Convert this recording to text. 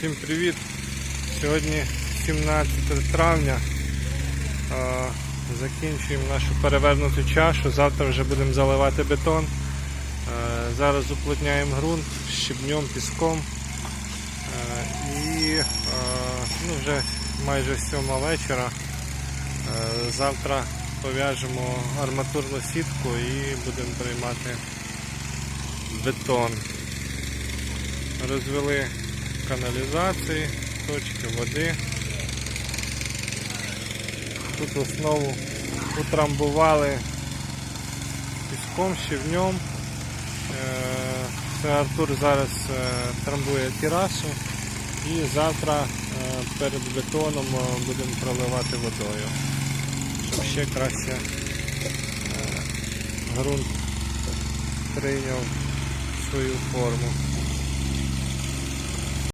Всім привіт! Сьогодні 17 травня. Закінчуємо нашу перевернуту чашу. Завтра вже будемо заливати бетон. Зараз уплотняємо ґрунт щебнем, піском. І ну, вже майже сьома вечора. Завтра пов'яжемо арматурну сітку і будемо приймати бетон. Розвели каналізації, точки води. Тут основу утрамбували піском, щебнем. Е, Це Артур зараз е, трамбує терасу і завтра е, перед бетоном будемо проливати водою, щоб ще краще ґрунт прийняв свою форму.